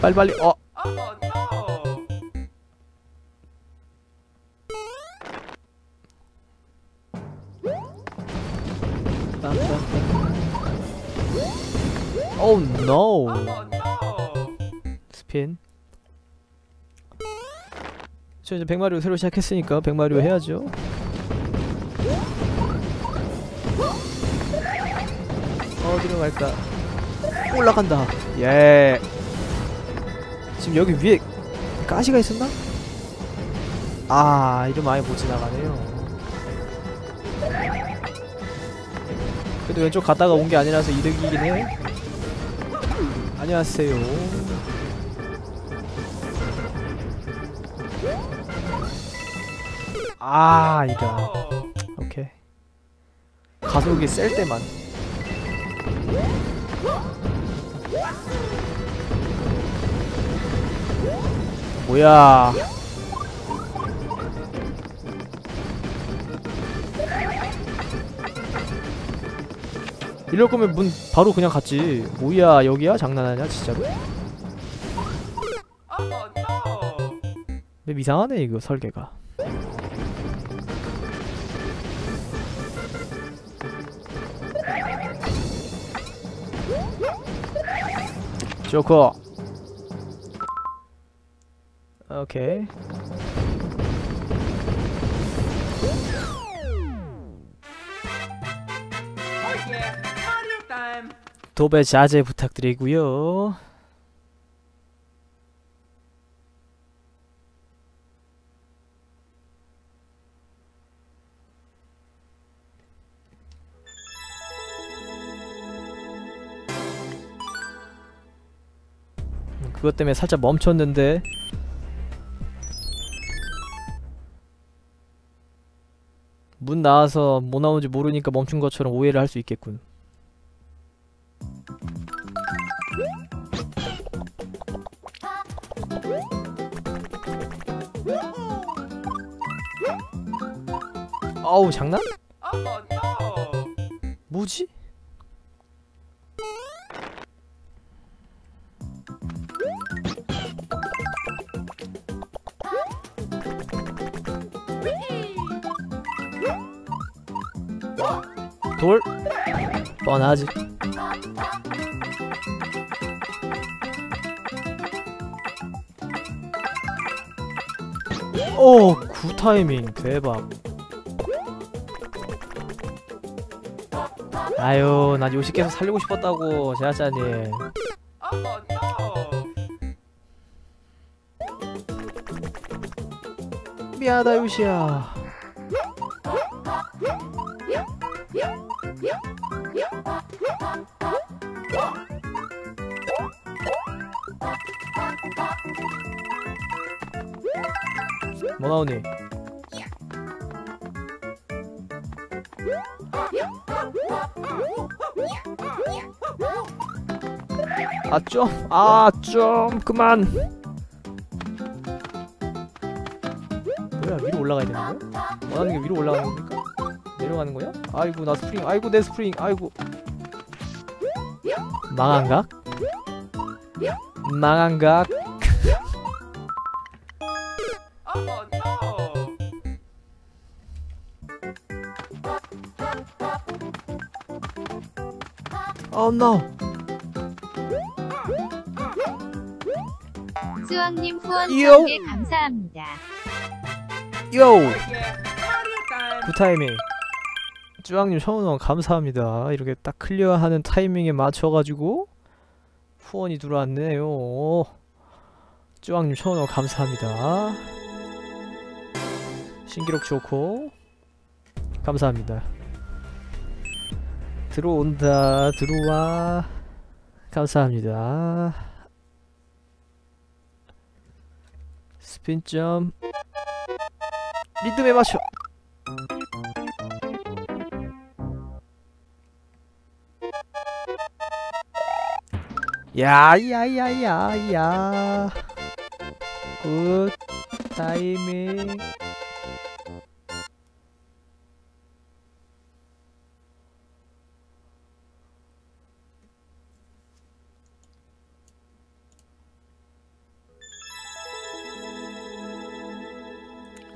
빨리 빨리 빨리 어. Oh no! 스핀. 저 이제 백마리오 새로 시작했으니까 백마리오 해야죠. 어디로 갈까? 올라간다. 예. 지금 여기 위에 가시가 있었나? 아, 이러면 아예 못 지나가네요. 그래도 왼쪽 갔다가 온 게 아니라서 이득이긴 해. 안녕하세요. 아, 이거. 오케이. 가속이 셀 때만. 뭐야? 이럴 거면 문 바로 그냥 갔지. 뭐야, 여기야? 장난하냐, 진짜로? 맵 이상하네, 이거 설계가. 좋고. 오케이. 도배 자제 부탁드리고요. 음, 그것 때문에 살짝 멈췄는데 문 나와서 뭐 나오는지 모르니까 멈춘 것처럼 오해를 할 수 있겠군. 아우 장난? No! 뭐지? 돌? 뻔하지 오! 구 타이밍 대박 아유 난 요시 계속 살리고 싶었다고 제아짜님! 미안하다 요시야 뭐 나오니? 아 좀! 아 좀! 그만! 뭐야 위로 올라가야 되는 거야? 원하는 게 위로 올라가는 겁니까? 내려가는 거야? 아이고 나 스프링 아이고 내 스프링 아이고 망한각? 망한각? Oh no! 수왕님 후원 이요. 1000개 감사합니다. 요! Oh yeah! Mario time! 그 타이밍 쭈왕님 천원 감사합니다 이렇게 딱 클리어하는 타이밍에 맞춰가지고 후원이 들어왔네요 쭈왕님 천원 감사합니다 신기록 좋고 감사합니다 들어온다 들어와. 감사합니다. 스핀점. 리듬에 맞춰 야야야야야. 굿 타이밍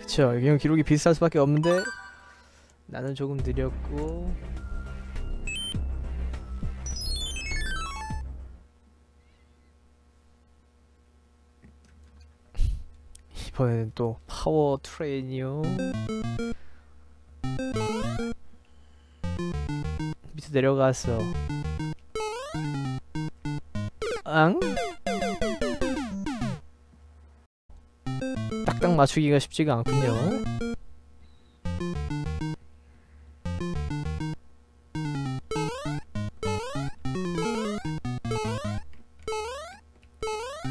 그쵸. 그냥 기록이 비슷할 수밖에 없는데 나는 조금 느렸고. 이번에는 또 파워 트레인이요. 밑에 내려갔어 앙? 딱딱 맞추기가 쉽지가 않군요.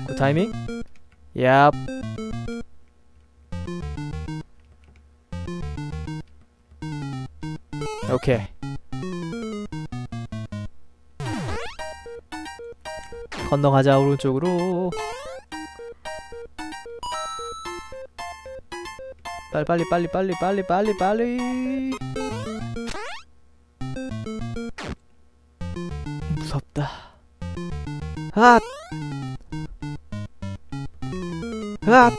그 타이밍? 얍. 오케이. 건너가자 오른쪽으로 빨리 빨리 빨리 빨리 빨리 빨리 빨리 무섭다 아! 아!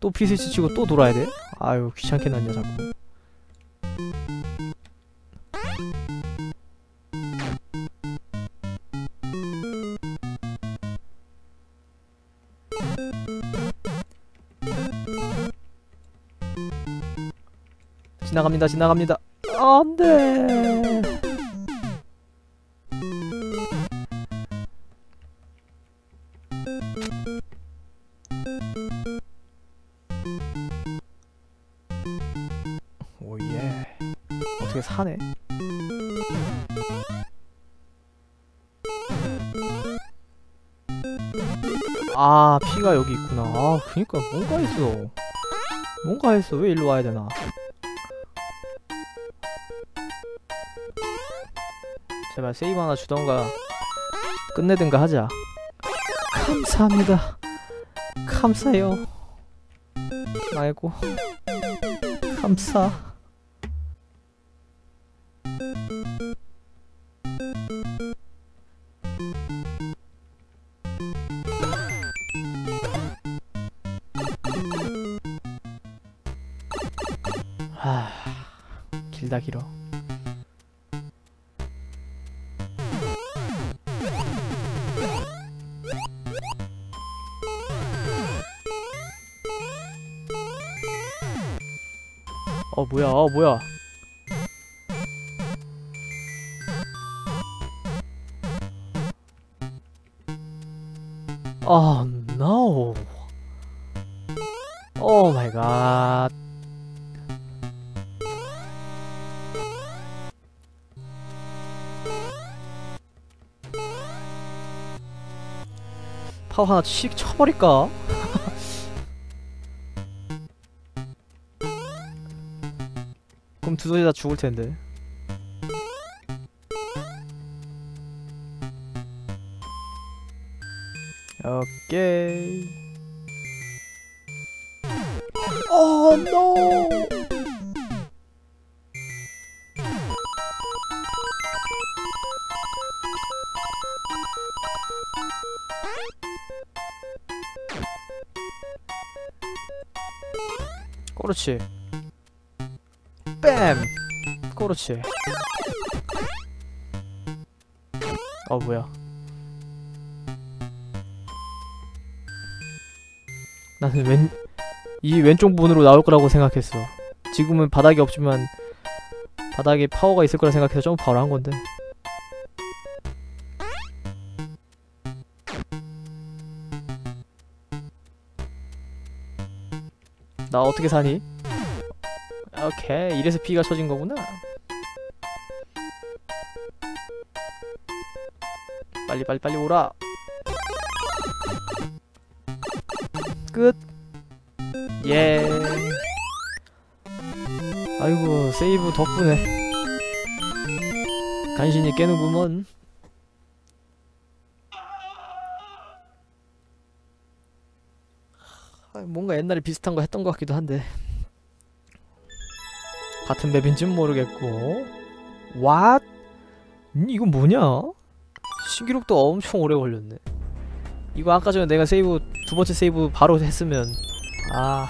또 피스치 치고 또 돌아야 돼? 아유 귀찮게 났냐 자꾸 지나갑니다 지나갑니다. 안돼. 오예. 어떻게 사네? 아 피가 여기 있구나. 아 그니까 뭔가 했어. 뭔가 했어. 왜 일로 와야 되나 제발 세이브 하나 주던가 끝내든가 하자. 감사합니다. 감사해요. 아이고. 감사. 하 길다 길어 어 뭐야? 어 뭐야? 어 no. 갓 파워 하나 씩 쳐버릴까? 두더지 다 죽을 텐데. 오케이. 오 노. 그렇지. 뺨! 그렇지. 어, 뭐야. 나는 왼, 이 왼쪽 문으로 나올 거라고 생각했어. 지금은 바닥이 없지만, 바닥에 파워가 있을 거라 생각해서 점프 바로 한 건데. 나 어떻게 사니? 오케이. 이래서 피가 쳐진 거구나. 빨리 빨리 빨리 오라. 끝. 예. 아이고 세이브 덕분에 간신히 깨는구먼. 아, 뭔가 옛날에 비슷한 거 했던 것 같기도 한데 같은 맵인지는 모르겠고 What? 음, 이건 뭐냐? 신기록도 엄청 오래 걸렸네 이거 아까 전에 내가 세이브 두 번째 세이브 바로 했으면 아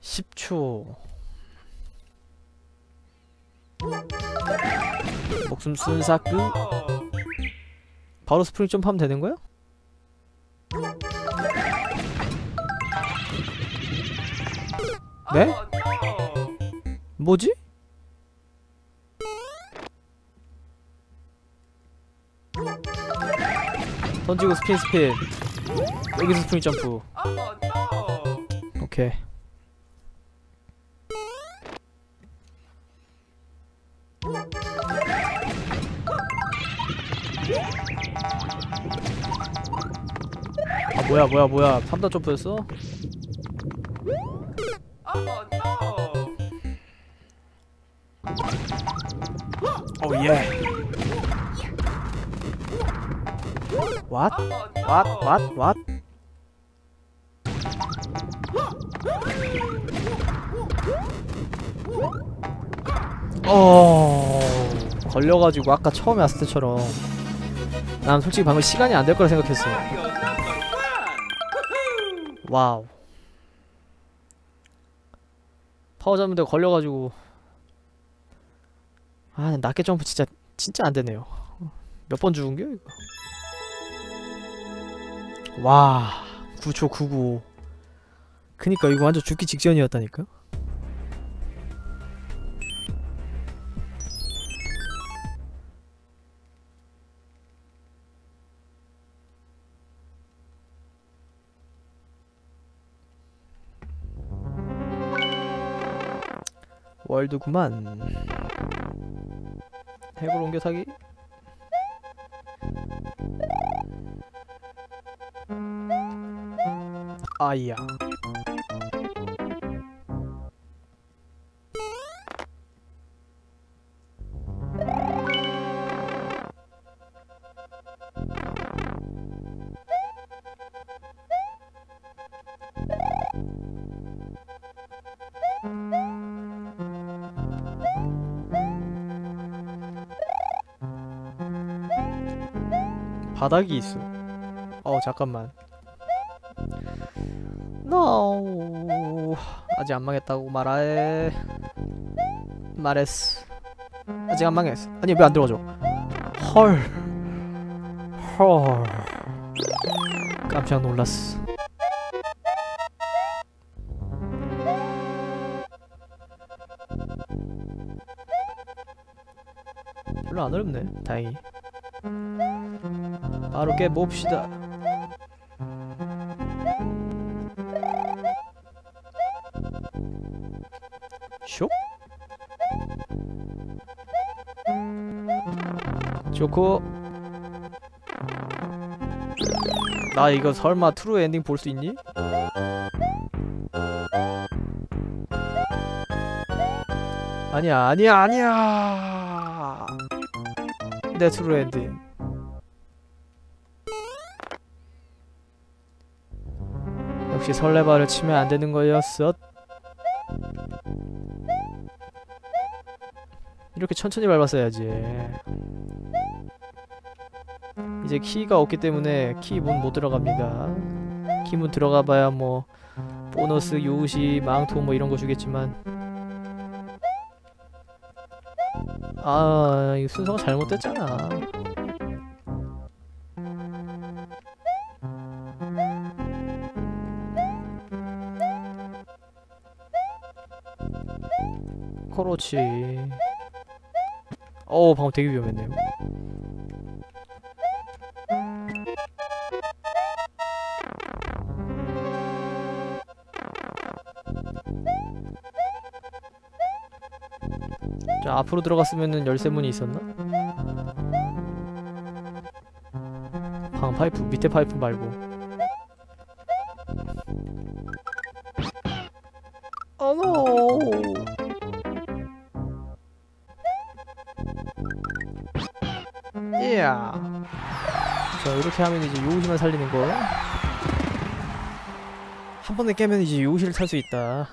10초 목숨 순사끄 어. 바로 스프링 점프하면 되는 거야? 네? 어, no. 뭐지? 던지고 스핀 스핀 여기서 스프링 점프 어, no. 오케이 아 뭐야 뭐야 뭐야 판다 점프였어? 왓? 어, no. 왓? 왓? 왓? 어 걸려가지고 아까 처음에 왔을 때처럼 난 솔직히 방금 시간이 안 될 거라 생각했어. 와우 파워 잡는데 걸려가지고 아 낮게 점프 진짜 진짜 안 되네요. 몇 번 죽은겨 이거? 와 9초 99 그니까 이거 완전 죽기 직전이었다니까 월드구만 해골 옮겨 사기? 아이야 바닥이 있어. 어 잠깐만. No. 아직 안 망했다고 말해. 말했어 아직 안 망했어. 아니 왜 안 들어가죠? 헐. 헐. 깜짝 놀랐어. 별로 안 어렵네. 다행히 바로 깨봅시다. 쇽 좋고 나 이거 설마 트루 엔딩 볼 수 있니? 아니야 아니야 아니야! 내 트루 엔딩 역시 설레발을 치면 안 되는 거였어. 이렇게 천천히 밟았어야지. 이제 키가 없기 때문에 키 문 못 들어갑니다. 키 문 들어가봐야 뭐 보너스, 요시, 망토 뭐 이런 거 주겠지만 아, 이 순서가 잘못됐잖아. 그렇지. 어우 방금 되게 위험했네요. 자 앞으로 들어갔으면은 열쇠문이 있었나? 방 파이프 밑에 파이프 말고. 이렇게 하면 이제 요시만 살리는 거. 한 번에 깨면 이제 요시를 탈 수 있다.